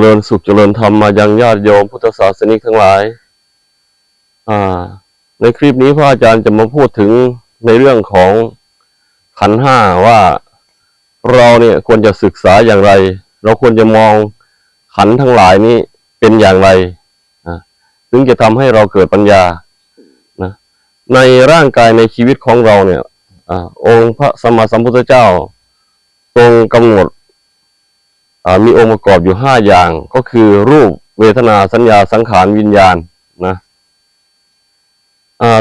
เริญสุขเจริญธรรมมายังญาติโยมพุทธศาสนิกทั้งหลาย อ่า ในคลิปนี้พระอาจารย์จะมาพูดถึงในเรื่องของขันห้าว่าเราเนี่ยควรจะศึกษาอย่างไร เราควรจะมองขันทั้งหลายนี้เป็นอย่างไรถึงจะทำให้เราเกิดปัญญานะในร่างกายในชีวิตของเราเนี่ยอองค์พระสัมมาสัมพุทธเจ้า ทรงกำหนด มีองค์ประกอบอยู่ห้าอย่างก็คือรูปเวทนาสัญญาสังขารวิญญาณนะ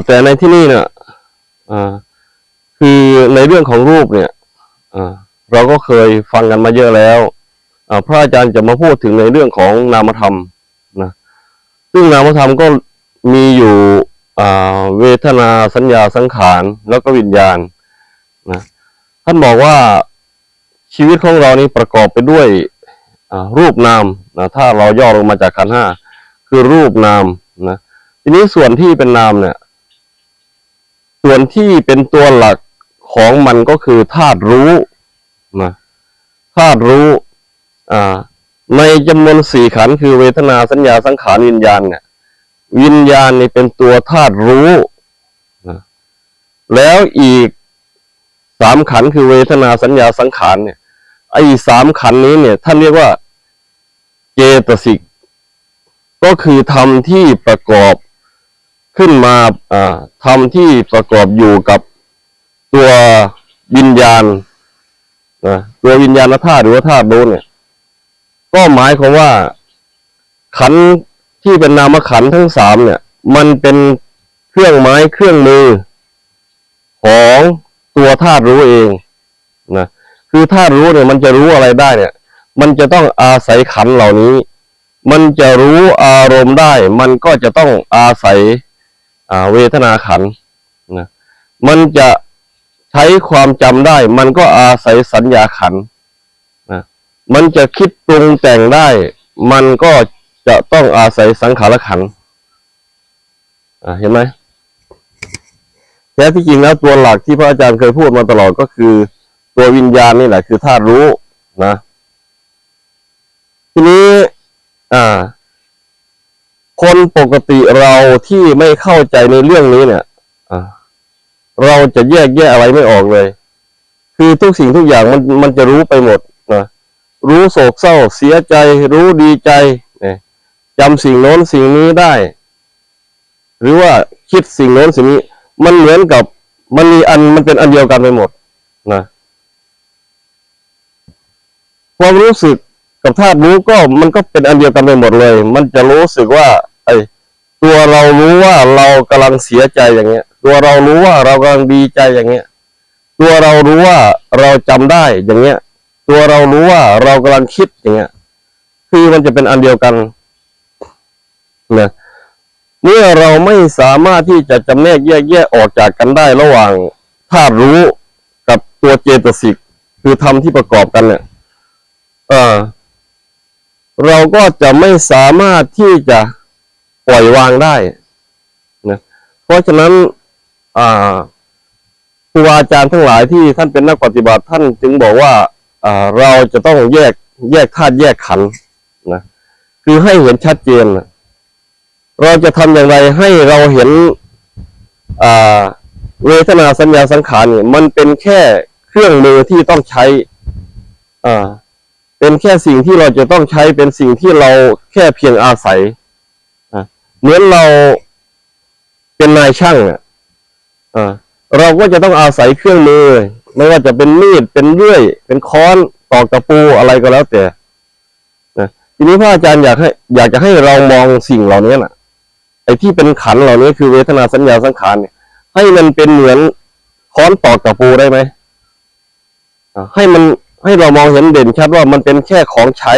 แต่ในที่นี่เนี่ยคือในเรื่องของรูปเนี่ยเราก็เคยฟังกันมาเยอะแล้วพระอาจารย์จะมาพูดถึงในเรื่องของนามธรรมนะซึ่งนามธรรมก็มีอยู่เวทนาสัญญาสังขารแล้วก็วิญญาณนะท่านบอกว่าชีวิตของเรานี้ประกอบไปด้วย รูปนามนะถ้าเราย่อลงมาจากขันห้าคือรูปนามนะทีนี้ส่วนที่เป็นนามเนี่ย ส่วนที่เป็นตัวหลักของมันก็คือธาตุรู้นะธาตุรู้อ่าในจำนวนสี่ขันคือเวทนาสัญญาสังขารวิญญาณเนี่ย วิญญาณนี่เป็นตัวธาตุรู้นะแล้วอีกสามขันคือเวทนาสัญญาสังขารเนี่ยไอ้สามขันนี้เนี่ยท่านเรียกว่า เจตสิก ก็คือธรรมที่ประกอบขึ้นมาธรรมที่ประกอบอยู่กับตัววิญญาณนะตัววิญญาณธาตุหรือว่าธาตุรู้เนี่ย ก็หมายความว่า ขันที่เป็นนามขันทั้งสามเนี่ย มันเป็นเครื่องไม้เครื่องมือ ของตัวธาตุรู้เองนะคือธาตุรู้เนี่ยมันจะรู้อะไรได้เนี่ย มันจะต้องอาศัยขันเหล่านี้ มันจะรู้อารมณ์ได้ มันก็จะต้องอาศัยเวทนาขันนะมันจะใช้ความจำได้ มันก็อาศัยสัญญาขันนะมันจะคิดปรุงแต่งได้ มันก็จะต้องอาศัยสังขารขันอ่าเห็นไหมแท้ที่จริงแล้วตัวหลักที่พระอาจารย์เคยพูดมาตลอดก็คือ ตัววิญญาณนี่แหละคือธาตุรู้นะ ทีนี้อ่า คนปกติเราที่ไม่เข้าใจในเรื่องนี้เนี่ยเราจะแยกแยะอะไรไม่ออกเลย คือทุกสิ่งทุกอย่างมันมันจะรู้ไปหมดนะรู้โศกเศร้าเสียใจ รู้ดีใจจำสิ่งโน้นสิ่งนี้ได้ หรือว่าคิดสิ่งโน้นสิ่งนี้ มันเหมือนกับมันมีอันมันเป็นอันเดียวกันไปหมดนะความรู้สึก กับธาตุรู้ก็มันก็เป็นอันเดียวกันไปหมดเลย มันจะรู้สึกว่า ไอ้ตัวเรารู้ว่าเรากำลังเสียใจอย่างเงี้ย ตัวเรารู้ว่าเรากำลังดีใจอย่างเงี้ย ตัวเรารู้ว่าเราจำได้อย่างเงี้ย ตัวเรารู้ว่าเรากำลังคิดอย่างเงี้ย คือมันจะเป็นอันเดียวกันนะเมื่อเราไม่สามารถที่จะจำแนกแยกแยะออกจากกันได้ระหว่างธาตุรู้กับตัวเจตสิกคือธรรมที่ประกอบกันเนี่ย เอ่อ เราก็จะไม่สามารถที่จะปล่อยวางได้นะเพราะฉะนั้นครูอาจารย์ทั้งหลายที่ท่านเป็นนักปฏิบัติท่านจึงบอกว่าเราจะต้องแยกแยกธาตุแยกขันนะคือให้เห็นชัดเจนนะเราจะทำอย่างไรให้เราเห็นเวทนาสัญญาสังขารเนี่ยมันเป็นแค่เครื่องมือที่ต้องใช้อ่า เป็นแค่สิ่งที่เราจะต้องใช้เป็นสิ่งที่เราแค่เพียงอาศัยเหมือนเราเป็นนายช่างอะอ่าเราก็จะต้องอาศัยเครื่องมือ ไม่ว่าจะเป็นมีดเป็นเลื่อย เป็นค้อนตอกตะปูอะไรก็แล้วแต่ทีนี้พระอาจารย์อยากให้ อยากจะให้เรามองสิ่งเหล่านี้น่ะ ไอ้ที่เป็นขันเหล่านี้คือเวทนาสัญญาสังขารเนี่ย ให้มันเป็นเหมือนค้อนตอกตะปูได้ไหมให้มัน ให้เรามองเห็นเด่นชัดว่ามันเป็นแค่ของใช้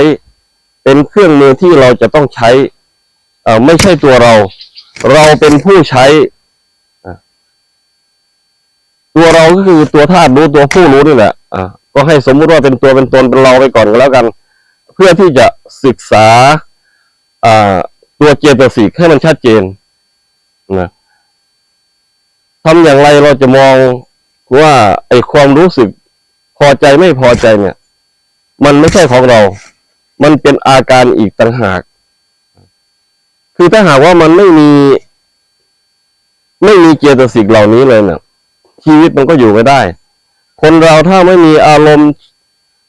เป็นเครื่องมือที่เราจะต้องใช้เอ่อไม่ใช่ตัวเรา เราเป็นผู้ใช้ ตัวเราก็คือตัวธาตุรู้ตัวผู้รู้นี่แหละอะก็ให้สมมุติว่าเป็นตัวเป็นตนเป็นเราไปก่อนก็แล้วกัน เพื่อที่จะศึกษาอ่าตัวเจตสิกให้มันชัดเจนนะทำอย่างไรเราจะมองว่าไอความรู้สึก พอใจไม่พอใจเนี่ย มันไม่ใช่ของเรา มันเป็นอาการอีกต่างหาก คือถ้าหากว่ามันไม่มี ไม่มีเจตสิกเหล่านี้เลยเนี่ยชีวิตมันก็อยู่ไม่ได้ คนเราถ้าไม่มีอารมณ์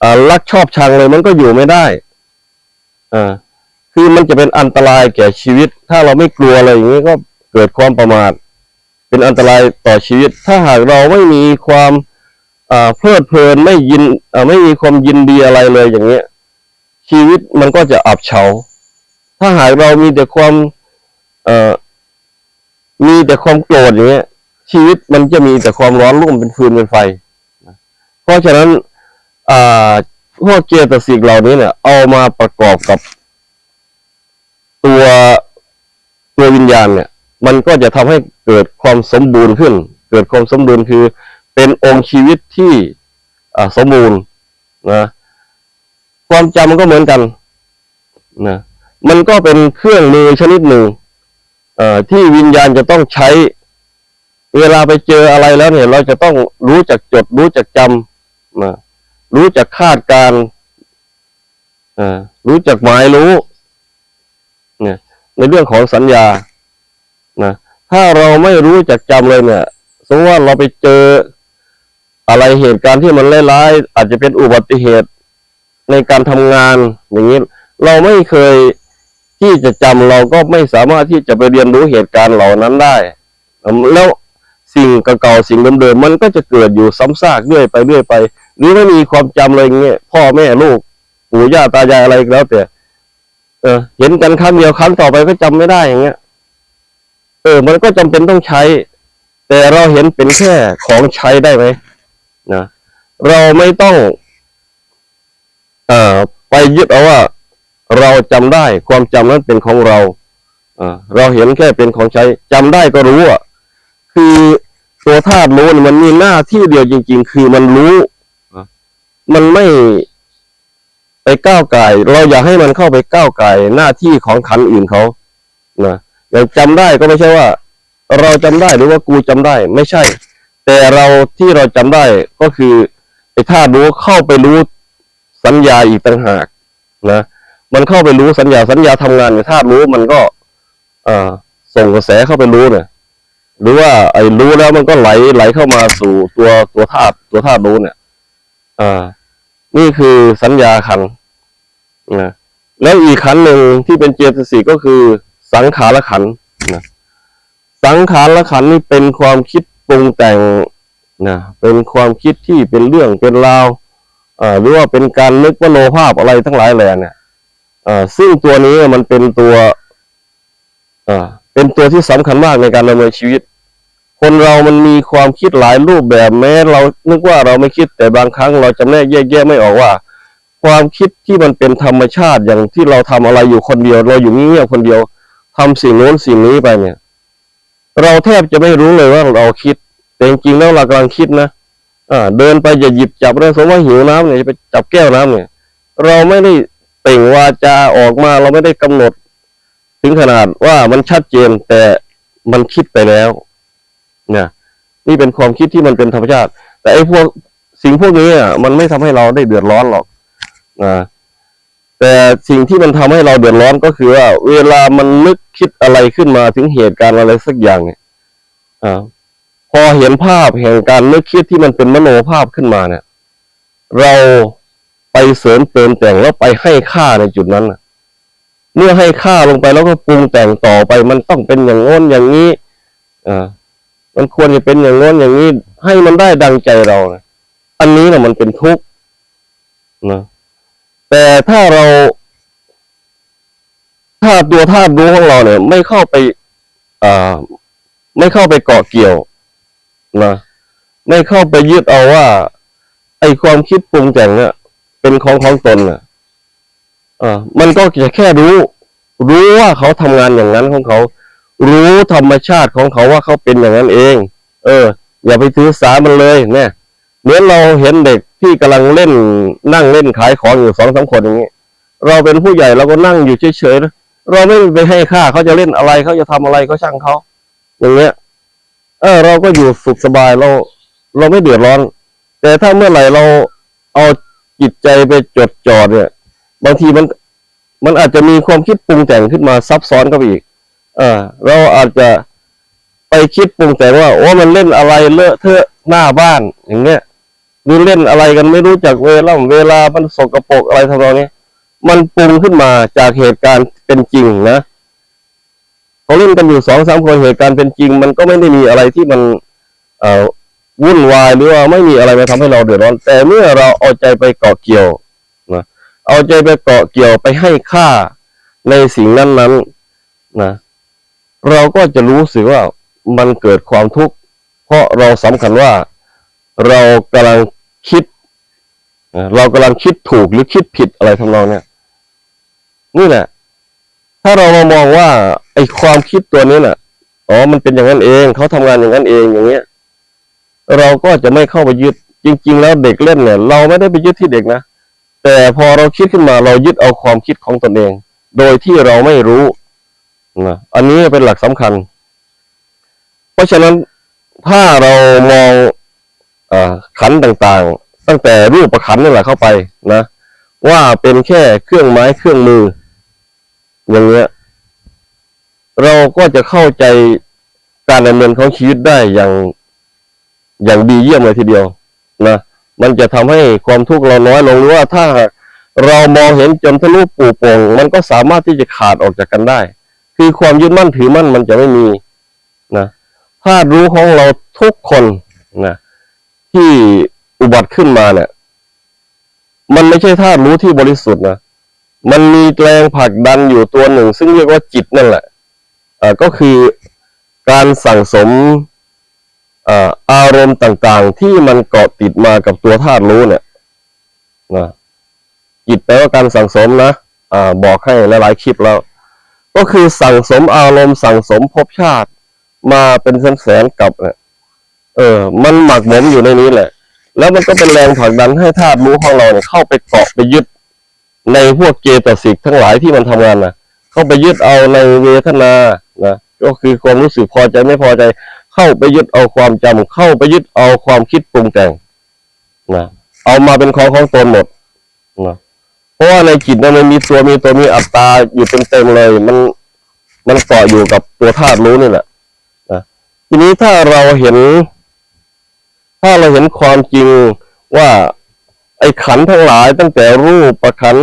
อ่ารักชอบชังเลยมันก็อยู่ไม่ได้อ่าคือมันจะเป็นอันตรายแก่ชีวิต ถ้าเราไม่กลัวอะไรอย่างนี้ก็เกิดความประมาทเป็นอันตรายต่อชีวิต ถ้าหากเราไม่มีความ เพลิดเพลินไม่ยินอ่าไม่มีความยินดีอะไรเลยอย่างเงี้ย ชีวิตมันก็จะอับเฉา ถ้าหากเรามีแต่ความเอ่อมีแต่ความโกรธอย่างเงี้ย ชีวิตมันจะมีแต่ความร้อนรุ่มเป็นฟืนเป็นไฟ เพราะฉะนั้นอ่าพวกเจตสิกเหล่านี้เนี่ย เอามาประกอบกับตัวตัววิญญาณเนี่ย มันก็จะทำให้เกิดความสมบูรณ์ขึ้น เกิดความสมบูรณ์คือ เป็นองค์ชีวิตที่สมบูรณ์นะความจำมันก็เหมือนกันนะมันก็เป็นเครื่องมือชนิดหนึ่งที่วิญญาณจะต้องใช้ เวลาไปเจออะไรแล้วเนี่ย เราจะต้องรู้จักจด รู้จักจำนะรู้จักคาดการ์รู้จักหมายรู้เนี่ยในเรื่องของสัญญานะถ้าเราไม่รู้จักจำเลยเนี่ยสมมติว่าเราไปเจอ อะไรเหตุการณ์ที่มันร้ายๆอาจจะเป็นอุบัติเหตุในการทำงานอย่างนี้เราไม่เคยที่จะจำเราก็ไม่สามารถที่จะไปเรียนรู้เหตุการณ์เหล่านั้นได้ แล้วสิ่งเก่าๆสิ่งเดิมๆมันก็จะเกิดอยู่ซ้ำซากเรื่อยไปเรื่อยไป หรือไม่มีความจำอะไรอย่างเงี้ยพ่อแม่ลูกปู่ย่าตายายอะไรแล้วแต่เออ เห็นกันครั้งเดียวครั้งต่อไปก็จำไม่ได้อย่างเงี้ย เออ มันก็จำเป็นต้องใช้ แต่เราเห็นเป็นแค่ของใช้ได้ไหม นะเราไม่ต้อง เอ่อ ไปยึดเอาว่า เราจำได้ความจำนั้นเป็นของเราอ่าเราเห็นแค่เป็นของใช้จำได้ก็รู้อะคือตัวธาตุรู้มันมีหน้าที่เดียวจริง ๆ คือมันรู้มันไม่ไปก้าวไก่เราอยากให้มันเข้าไปก้าวไก่หน้าที่ของขันอื่นเขานะอย่างจำได้ก็ไม่ใช่ว่า เราจำได้หรือว่ากูจำได้ ไม่ใช่ แต่เราที่เราจำได้ก็คือไอ้ธาตุรู้เข้าไปรู้สัญญาอีกต่างหากนะมันเข้าไปรู้สัญญาสัญญาทำงานเนี่ยธาตุรู้มันก็อส่งกระแสเข้าไปรู้เนี่ยหรือว่าไอ้รู้แล้วมันก็ไหลไหลเข้ามาสู่ตัวตัวธาตุตัวธาตุรู้เนี่ยอ่านี่คือสัญญาขันนะแล้วอีกขันหนึ่งที่เป็นเจตสิกก็คือ สังขารขันนะสังขารขันนี่เป็นความคิด ปรุงแต่งนะเป็นความคิดที่เป็นเรื่องเป็นราวอ่าหรือว่าเป็นการนึกว่าโลภาพอะไรทั้งหลายแหล่เนี่ยอ่าซึ่งตัวนี้มันเป็นตัวอ่าเป็นตัวที่สำคัญมากในการดำเนินชีวิต คนเรามันมีความคิดหลายรูปแบบแม้ เรานึกว่าเราไม่คิดแต่บางครั้งเราจำแนกแยกแยะไม่ออกว่า ความคิดที่มันเป็นธรรมชาติอย่างที่เราทำอะไรอยู่คนเดียว เราอยู่เงียบๆคนเดียวทำสิ่งโน้นสิ่งนี้ไปเนี่ย เราแทบจะไม่รู้เลยว่าเราคิด แต่จริงๆแล้วเรากำลังคิดนะอ่า เดินไปอย่าหยิบจับเรื่องสมมติว่าหิวน้ำเนี่ยจะไปจับแก้วน้ำเนี่ย เราไม่ได้เปล่งวาจาออกมา เราไม่ได้กำหนด ถึงขนาดว่ามันชัดเจนแต่มันคิดไปแล้วเนี่ยนี่เป็นความคิดที่มันเป็นธรรมชาติ แต่ไอ้พวกสิ่งพวกนี้อะมันไม่ทำให้เราได้เดือดร้อนหรอกนะ แต่สิ่งที่มันทำให้เราเดือดร้อนก็คือว่าเวลามันนึกคิดอะไรขึ้นมาถึงเหตุการณ์อะไรสักอย่างเนี่ยอ่าพอเห็นภาพแห่งการนึกคิดที่มันเป็นมโนภาพขึ้นมาเนี่ย เราไปเสริมเติมแต่งแล้วไปให้ค่าในจุดนั้นเมื่อให้ค่าลงไปแล้วก็ปรุงแต่งต่อไป มันต้องเป็นอย่างโน้นอย่างนี้อ่ามันควรจะเป็นอย่างโน้นอย่างนี้ ให้มันได้ดังใจเรานะอันนี้นะมันเป็นทุกข์นะ แต่ถ้าเราถ้าตัวธาตุรู้ของเราเนี่ย ไม่เข้าไปอ่าไม่เข้าไปเกาะเกี่ยวนะไม่เข้าไปยึดเอาว่า ไอความคิดปรุงแต่งเนี่ยเป็นของของตนน่ะอ่ามันก็จะแค่รู้ รู้ว่าเขาทำงานอย่างนั้นของเขา รู้ธรรมชาติของเขาว่าเขาเป็นอย่างนั้นเอง เออ อย่าไปถือสามันเลย เนี่ยเหมือนเราเห็นเด็ก ที่กำลังเล่นนั่งเล่นขายของอยู่สองสามคนอย่างนี้เราเป็นผู้ใหญ่เราก็นั่งอยู่เฉยๆเราไม่ไปให้ค่าเขาจะเล่นอะไรเขาจะทำอะไรก็ช่างเขาอย่างเงี้ย เออ เราก็อยู่สุขสบายเรา เราไม่เดือดร้อน แต่ถ้าเมื่อไหร่เราเอาจิตใจไปจดจ่อเนี่ย บางทีมันมันอาจจะมีความคิดปรุงแต่งขึ้นมาซับซ้อนเข้าไปอีก เออเราอาจจะไปคิดปรุงแต่งว่าโอ้มันเล่นอะไรเลอะเทอะหน้าบ้านอย่างเงี้ย หรือเล่นอะไรกันไม่รู้จักเวลาเวลามันสกปรกอะไรทำนองนี้มันปรุงขึ้นมาจากเหตุการณ์เป็นจริงนะเขาเล่นกันอยู่สองสามคนเหตุการณ์เป็นจริง มันก็ไม่ได้มีอะไรที่มันเอ่อวุ่นวายหรือว่าไม่มีอะไรมาทำให้เราเดือดร้อน แต่เมื่อเราเอาใจไปเกาะเกี่ยวนะเอาใจไปเกาะเกี่ยวไปให้ค่าในสิ่งนั้นนั้นนะเราก็จะรู้สึกว่ามันเกิดความทุกข์เพราะเราสำคัญว่าเรากำลัง คิดเรากำลังคิดถูกหรือคิดผิดอะไรทำนองเนี้ยนี่แหละ ถ้าเรามามองว่า ไอ้ความคิดตัวนี้น่ะอ๋อมันเป็นอย่างนั้นเองเขาทำงานอย่างนั้นเองอย่างเงี้ย เราก็จะไม่เข้าไปยึด จริง ๆ แล้วเด็กเล่นเนี่ย เราไม่ได้ไปยึดที่เด็กนะแต่พอเราคิดขึ้นมาเรายึดเอาความคิดของตนเอง โดยที่เราไม่รู้นะอันนี้เป็นหลักสำคัญ เพราะฉะนั้นถ้าเรามอง ขันต่างๆ ตั้งแต่รูปประขันนี่แหละเข้าไปนะ ว่าเป็นแค่เครื่องไม้เครื่องมือ อย่างเงี้ย เราก็จะเข้าใจการดำเนินของชีวิตได้อย่างอย่างดีเยี่ยมเลยทีเดียวนะมันจะทำให้ความทุกข์เราน้อยลงหรือว่าถ้าเรามองเห็นจนทะลุปูโป่งมันก็สามารถที่จะขาดออกจากกันได้ คือความยึดมั่นถือมั่นมันจะไม่มีนะธารู้ของเราทุกคนนะ ที่อุบัติขึ้นมาเนี่ย มันไม่ใช่ธาตุรู้ที่บริสุทธิ์นะมันมีแรงผลักดันอยู่ตัวหนึ่ง ซึ่งเรียกว่าจิตนั่นแหละอ่าก็คือการสั่งสมอ่าอารมณ์ต่างๆ ที่มันเกาะติดมากับตัวธาตุรู้เนี่ยนะจิตแปลว่าการสั่งสมนะอ่าบอกให้หลายๆคลิปแล้ว ก็คือสั่งสมอารมณ์สั่งสมภพชาติ มาเป็นแสนๆกับเนี่ย เออ มันหมักหมมอยู่ในนี้แหละ แล้วมันก็เป็นแรงผลักดันให้ธาตุรู้ของเราเนี่ยเข้าไปเกาะไปยึด ในพวกเจตสิกทั้งหลายที่มันทำงานนะเข้าไปยึดเอาในเวทนานะก็คือความรู้สึกพอใจไม่พอใจ เข้าไปยึดเอาความจำเข้าไปยึดเอาความคิดปรุงแต่งนะเอามาเป็นของของตนหมดนะเพราะว่าในจิตนั้นมันมีตัวมีตัวมีอัตตาอยู่เต็มเลย มันมันเกาะอยู่กับตัวธาตุรู้นี่แหละนะทีนี้ถ้าเราเห็น ถ้าเราเห็นความจริงว่าไอ้ขันทั้งหลายตั้งแต่รูปประขัน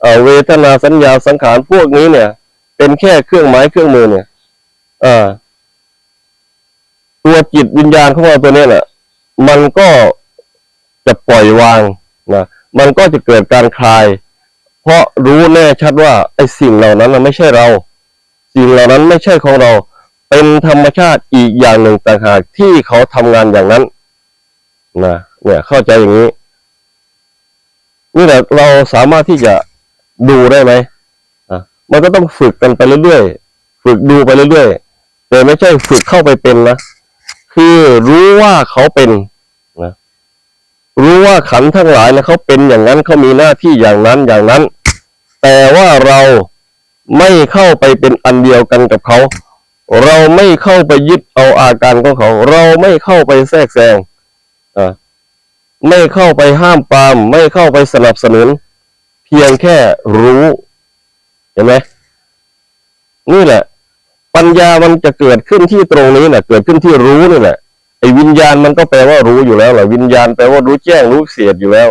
เเวทนาสัญญาสังขารพวกนี้เนี่ย เป็นแค่เครื่องไม้เครื่องมือเนี่ยตัวจิตวิญญาณของเราตัวนี้แหละมันก็จะปล่อยวางนะมันก็จะเกิดการคลาย เพราะรู้แน่ชัดว่าไอ้สิ่งเหล่านั้นไม่ใช่เรา สิ่งเหล่านั้นไม่ใช่ของเรา เป็นธรรมชาติอีกอย่างหนึ่งต่างหากที่เขาทำงานอย่างนั้น นะเนี่ยเข้าใจอย่างนี้นี่แหละเราสามารถที่จะดูได้ไหมอะมันก็ต้องฝึกกันไปเรื่อยๆฝึกดูไปเรื่อยๆแต่ไม่ใช่ฝึกเข้าไปเป็นนะคือรู้ว่าเขาเป็นนะรู้ว่าขันทั้งหลายนะเขาเป็นอย่างนั้นเขามีหน้าที่อย่างนั้นอย่างนั้น แต่ว่าเราไม่เข้าไปเป็นอันเดียวกันกับเขา เราไม่เข้าไปยึดเอาอาการของเขา เราไม่เข้าไปแทรกแซง ไม่เข้าไปห้ามปราม ไม่เข้าไปสนับสนุน เพียงแค่รู้ เห็นไหมนี่แหละ ปัญญามันจะเกิดขึ้นที่ตรงนี้แหละเกิดขึ้นที่รู้นี่แหละไอ้วิญญาณมันก็แปลว่ารู้อยู่แล้วแหละวิญญาณแปลว่ารู้แจ้งรู้เสียดอยู่แล้ว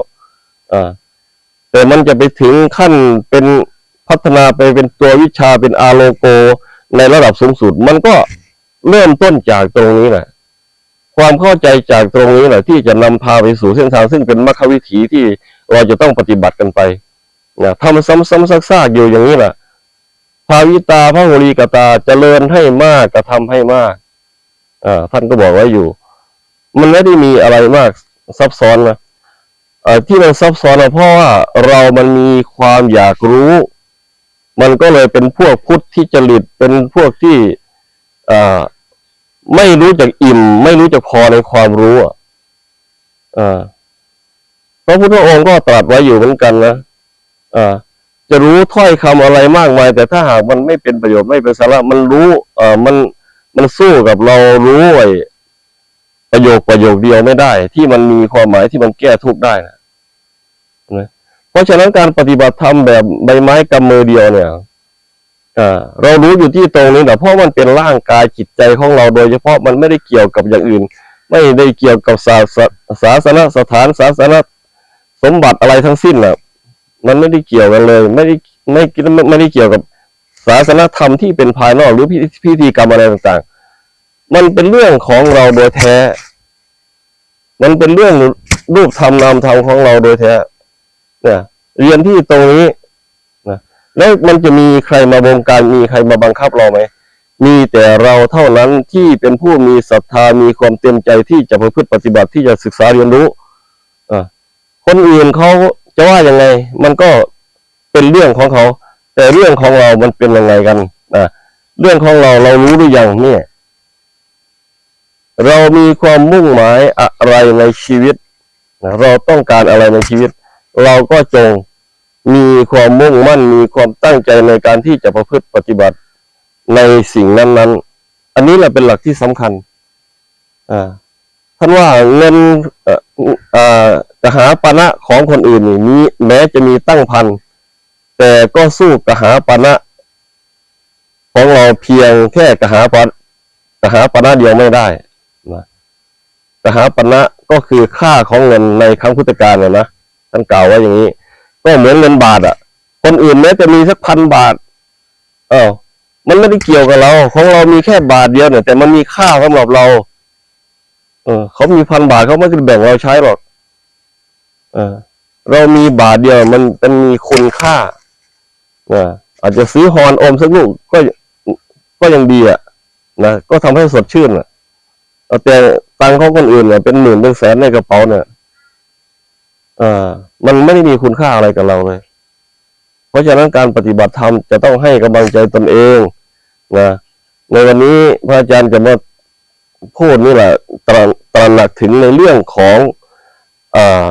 อ่าแต่มันจะไปถึงขั้นเป็นพัฒนาไปเป็นตัววิชาเป็นอาโลโก ในระดับสูงสุด มันก็เริ่มต้นจากตรงนี้แหละ ความเข้าใจจากตรงนี้แหละที่จะนำพาไปสู่เส้นทางซึ่งเป็นมรรควิถีที่เราจะต้องปฏิบัติกันไปนะทำซ้ำๆซากๆอยู่อย่างนี้แหละภาวิตาพระโหรีกตาเจริญให้มากกระทำให้มากอ่าท่านก็บอกไว้อยู่ มันไม่ได้มีอะไรมากซับซ้อนนะที่มันซับซ้อนนะเพราะว่าเรามันมีความอยากรู้ มันก็เลยเป็นพวกพุทธที่จริตเป็นพวกที่อ่า ไม่รู้จักอิ่ม ไม่รู้จักพอในความรู้อะอ่าพระพุทธองค์ก็ตรัสไว้อยู่เหมือนกันนะอ่าจะรู้ถ้อยคำอะไรมากมาย แต่ถ้าหากมันไม่เป็นประโยชน์ไม่เป็นสาระมันรู้เอ่อมันมันสู้กับเรารู้ไอ้ประโยคประโยคเดียวไม่ได้ ที่มันมีความหมายที่มันแก้ทุกข์ได้นะเพราะฉะนั้นการปฏิบัติธรรมแบบใบไม้กำมือเดียวเนี่ย เรารู้อยู่ที่ตรงนี้แต่เพราะมันเป็นร่างกายจิตใจของเราโดยเฉพาะมันไม่ได้เกี่ยวกับอย่างอื่น ไม่ได้เกี่ยวกับศาสศาสนสถานศาสนสมบัติอะไรทั้งสิ้นน่ะมันไม่ได้เกี่ยวกันเลย ไม่ได้ไม่ไม่ไม่ได้เกี่ยวกับศาสนธรรมที่เป็นภายนอกหรือพิพิธีกรรมอะไรต่างๆ มันเป็นเรื่องของเราโดยแท้ มันเป็นเรื่องรูปธรรมนามธรรมของเราโดยแท้ เนี่ย เรียนที่ตรงนี้ แล้วมันจะมีใครมาบงการมีใครมาบังคับเราไหมมีแต่เราเท่านั้นที่เป็นผู้มีศรัทธามีความเต็มใจที่จะประพฤติปฏิบัติที่จะศึกษาเรียนรู้อคนอื่นเขาจะว่ายังไง มันก็เป็นเรื่องของเขา แต่เรื่องของเรามันเป็นยังไงกันนะเรื่องของเราเรารู้หรือยังเนี่ย เรามีความมุ่งหมายอะไรในชีวิตเราต้องการอะไรในชีวิต เราก็จง มีความมุ่งมั่นมีความตั้งใจในการที่จะประพฤติปฏิบัติในสิ่งนั้นๆ อันนี้แหละเป็นหลักที่สำคัญอ่าท่านว่าเงินเอ่ออ่ากหาปณะของคนอื่นนี่มีแม้จะมีตั้งพันแต่ก็สู้กหาปณะของเราเพียงแค่กหาปณะกหาปณะเดียวไม่ได้นะกหาปณะก็คือค่าของเงินในครั้งพุทธกาลเนี่ยนะท่านกล่าวว่าอย่างนี้ ก็เหมือนเงินบาทอะ คนอื่นแม้จะมีสักพันบาท เออมันไม่ได้เกี่ยวกับเรา ของเรามีแค่บาทเดียวเนี่ยแต่มันมีค่าสำหรับเรา เออเขามีพันบาทเขาไม่ได้แบ่งเราใช้หรอกเออ เรามีบาทเดียวมันเป็นมีคุณค่าอ่าอาจจะซื้อฮอนอมสักลูกก็ก็ยังดีอะนะก็ทำให้สดชื่นอะแต่ตังค์ของคนอื่นเนี่ยเป็นหมื่นเป็นแสนในกระเป๋าเนี่ย อ่ามันไม่ได้มีคุณค่าอะไรกับเราเลยเพราะฉะนั้นการปฏิบัติธรรมจะต้องให้กำลังใจตนเองนะในวันนี้พระอาจารย์จะมาพูดนี่แหละตระตระหนักถึงในเรื่องของอา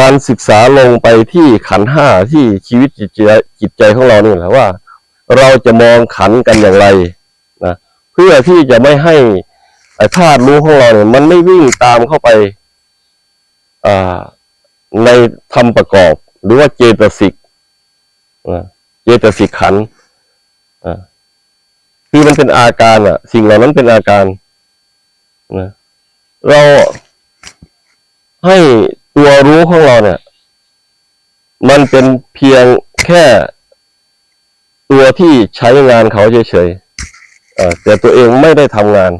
การศึกษาลงไปที่ขันห้าที่ชีวิตจิตใจจิตใจของเรานี่แหละว่า เราจะมองขันกันอย่างไรนะเพื่อที่จะไม่ให้ธาตุรู้ของเราเนี่ยมันไม่วิ่งตามเข้าไป ในธรรมประกอบ หรือว่าเจตสิกเจตสิกขันคือมันเป็นอาการอะสิ่งเหล่านั้นเป็นอาการนะเราให้ตัวรู้ของเราเนี่ย มันเป็นเพียงแค่ตัวที่ใช้งานเขาเฉยๆแต่ตัวเองไม่ได้ทำงาน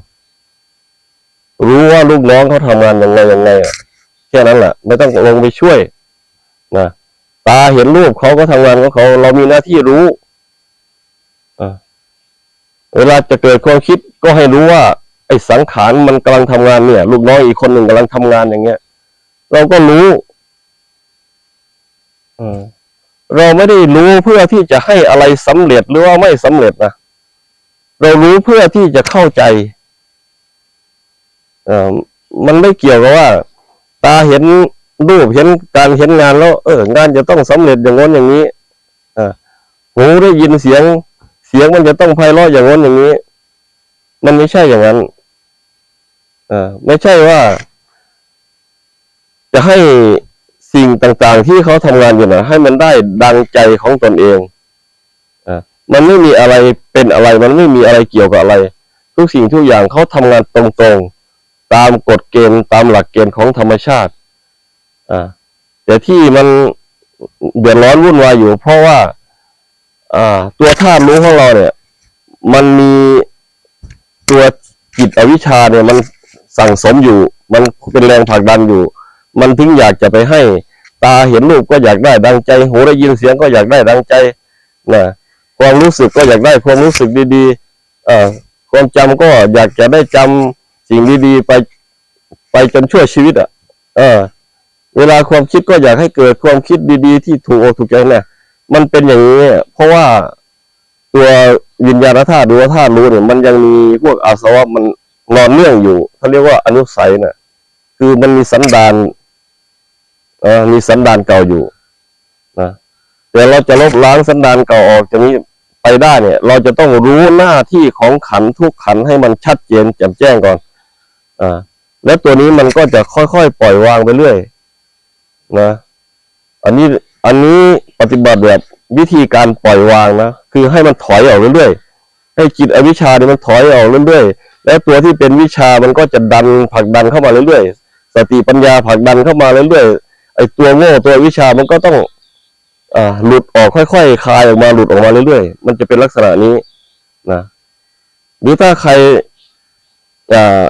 รู้ว่าลูกน้องเขาทำงานยังไงยังไงอะ แค่นั้นแหละไม่ต้องลงไปช่วยนะตาเห็นรูปเขาก็ทำงานของเขา เรามีหน้าที่รู้เวลาจะเกิดความคิดก็ให้รู้ว่า ไอ้สังขารมันกำลังทำงานเนี่ย ลูกน้องอีกคนหนึ่งกำลังทำงานอย่างเงี้ย เราก็รู้เราไม่ได้รู้เพื่อที่จะให้อะไรสำเร็จหรือว่าไม่สำเร็จนะเรารู้เพื่อที่จะเข้าใจมันไม่เกี่ยวกับว่า ตาเห็นรูปเห็นการเห็นงานแล้ว เอองานจะต้องสำเร็จอย่างง้นอย่างนี้อ่าหูได้ยินเสียง เสียงมันจะต้องไพเราะอย่างง้นอย่างนี้ มันไม่ใช่อย่างนั้นอ่าไม่ใช่ว่า จะให้สิ่งต่างๆ ที่เขาทำงานอยู่นะให้มันได้ดังใจของตนเองอ่ามันไม่มีอะไรเป็นอะไร มันไม่มีอะไรเกี่ยวกับอะไร ทุกสิ่งทุกอย่างเขาทำงานตรงๆ ตามกฎเกณฑ์ตามหลักเกณฑ์ของธรรมชาติ อ่า แต่ที่มันเดือดร้อนวุ่นวายอยู่ เพราะว่า อ่า ตัวธาตุรู้ของเราเนี่ย มันมีตัวจิตอวิชชาเนี่ย มันสั่งสมอยู่ มันเป็นแรงผลักดันอยู่ มันถึงอยากจะไปให้ ตาเห็นรูปก็อยากได้ดังใจหูได้ยินเสียงก็อยากได้ดังใจนะความรู้สึกก็อยากได้ความรู้สึกดีๆ เอ่อความจำก็อยากจะได้จำ สิ่งดีๆไปไปจนชั่วชีวิตอะ เออ เวลาความคิดก็อยากให้เกิดความคิดดีๆ ที่ถูกอกถูกใจเนี่ยมันเป็นอย่างนี้ เพราะว่าตัววิญญาณธาตุหรือว่าธาตุรู้เนี่ยมันยังมีพวกอาสวะมันนอนเนื่องอยู่เขาเรียกว่าอนุสัยน่ะ คือมันมีสันดานเออมีสันดานเก่าอยู่นะแต่เราจะลบล้างสันดานเก่าออกจากนี้ไปได้เนี่ย เราจะต้องรู้หน้าที่ของขันทุกขันให้มันชัดเจนแจ่มแจ้งก่อน อ่า แล้วตัวนี้มันก็จะค่อยๆปล่อยวางไปเรื่อยนะ อันนี้อันนี้ปฏิบัติแบบวิธีการปล่อยวางนะคือให้มันถอยออกเรื่อยๆให้จิตอวิชชาเนี่ยมันถอยออกเรื่อยๆแล้วตัวที่เป็นวิชามันก็จะดันผลักดันเข้ามาเรื่อยๆสติปัญญาผลักดันเข้ามาเรื่อยๆไอ้ตัวโง่ตัววิชามันก็ต้องอ่าหลุดออกค่อยๆคลายออกมาหลุดออกมาเรื่อยๆ มันจะเป็นลักษณะนี้นะหรือถ้าใครอ่า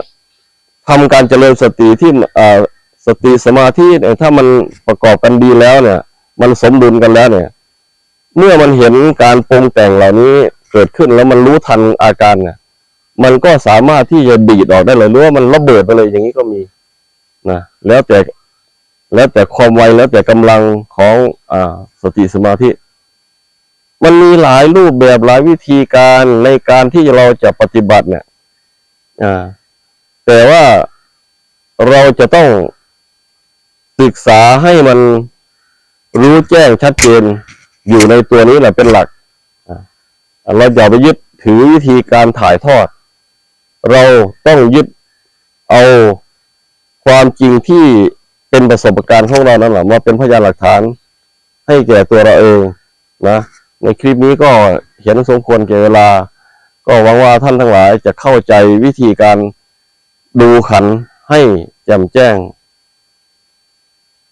ทำการเจริญสติที่สติสมาธิเนี่ยถ้ามันประกอบกันดีแล้วเนี่ย มันสมดุลกันแล้วเนี่ย เมื่อมันเห็นการปรุงแต่งเหล่านี้เกิดขึ้นแล้วมันรู้ทันอาการเนี่ยมันก็สามารถที่จะดีดออกได้เลยหรือว่ามันระเบิดไปเลยอย่างนี้ก็มีนะแล้วแต่แล้วแต่ความไวแล้วแต่กำลังของอ่าสติสมาธิ มันมีหลายรูปแบบหลายวิธีการในการที่เราจะปฏิบัติเนี่ย อ่า แต่ว่าเราจะต้องศึกษาให้มันรู้แจ้งชัดเจนอยู่ในตัวนี้แหละเป็นหลัก เราอย่าไปยึดถือวิธีการถ่ายทอด เราต้องยึดเอาความจริงที่เป็นประสบการณ์ของเรานั่นแหละมาเป็นพยานหลักฐาน ให้แก่ตัวเราเองนะในคลิปนี้ก็เห็นสมควรแก่เวลา ก็หวังว่าท่านทั้งหลายจะเข้าใจวิธีการ ดูขันให้แจ่มแจ้ง